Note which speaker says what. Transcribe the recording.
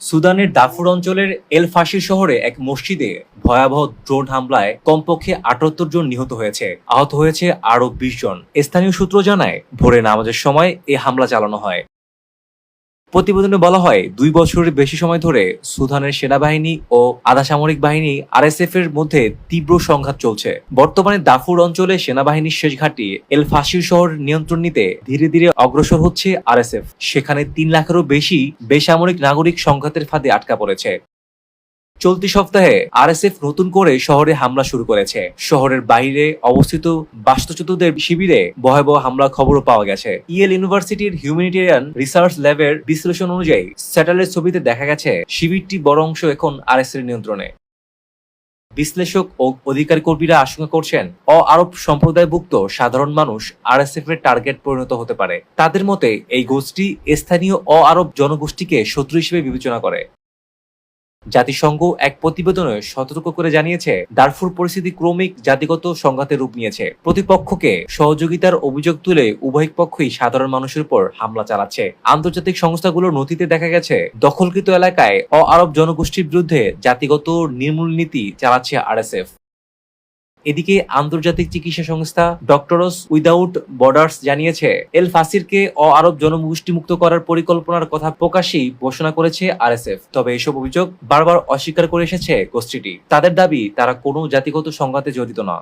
Speaker 1: সুদানের দাফুর অঞ্চলের এল ফাঁসি শহরে এক মসজিদে ভয়াবহ ড্রোন হামলায় কমপক্ষে আটাত্তর জন নিহত হয়েছে। আহত হয়েছে আরও বিশ জন। স্থানীয় সূত্র জানায়, ভোরে নামাজের সময় এ হামলা চালানো হয়। প্রতিবেদনে বলা হয়, দুই বছরের বেশি সময় ধরে সুদানের সেনাবাহিনী ও আধাসামরিক বাহিনী আরএসএফ এর মধ্যে তীব্র সংঘাত চলছে। বর্তমানে দাফুর অঞ্চলে সেনাবাহিনীর শেষ ঘাঁটি এল ফাসির শহর নিয়ন্ত্রণ নিতে ধীরে ধীরে অগ্রসর হচ্ছে আরএসএফ। সেখানে তিন লাখেরও বেশি বেসামরিক নাগরিক সংঘাতের ফাঁদে আটকা পড়েছে। চলতি সপ্তাহে আরএসএফ নতুন করে শহরে হামলা শুরু করেছে। শহরের বাইরে অবস্থিত বাস্তুচ্যুতদের শিবিরে ভয়াবহ হামলার খবরও পাওয়া গেছে। ইয়েল ইউনিভার্সিটির হিউম্যানিটেরিয়ান রিসার্চ ল্যাবের বিশ্লেষণ অনুযায়ী স্যাটেলাইট ছবিতে দেখা গেছে, শিবিরটি বড় অংশ এখন আরএস এর নিয়ন্ত্রণে। বিশ্লেষক ও অধিকার কর্মীরা আশঙ্কা করছেন, অ আরব সম্প্রদায়ভুক্ত সাধারণ মানুষ আরএসএফ এর টার্গেট পরিণত হতে পারে। তাদের মতে, এই গোষ্ঠী স্থানীয় অ আরব জনগোষ্ঠীকে শত্রু হিসেবে বিবেচনা করে। জাতিসংঘ এক প্রতিবেদনে সতর্ক করে জানিয়েছে, দারফুর পরিস্থিতি ক্রমিক জাতিগত সংঘাতে রূপ নিয়েছে। প্রতিপক্ষকে সহযোগিতার অভিযোগ তুলে উভয় পক্ষই সাধারণ মানুষের উপর হামলা চালাচ্ছে। আন্তর্জাতিক সংস্থাগুলোর নথিতে দেখা গেছে, দখলকৃত এলাকায় অ আরব জনগোষ্ঠীর বিরুদ্ধে জাতিগত নির্মূল নীতি চালাচ্ছে আরএসএফ। এদিকে আন্তর্জাতিক চিকিৎসা সংস্থা ডক্টরস উইদাউট বর্ডার্স জানিয়েছে, এল ফাসিরকে অ আরব জনগোষ্ঠী মুক্ত করার পরিকল্পনার কথা প্রকাশেই ঘোষণা করেছে আরএসএফ। তবে এসব অভিযোগ বারবার অস্বীকার করে এসেছে গোষ্ঠীটি। তাদের দাবি, তারা কোনো জাতিগত সংঘাতে জড়িত না।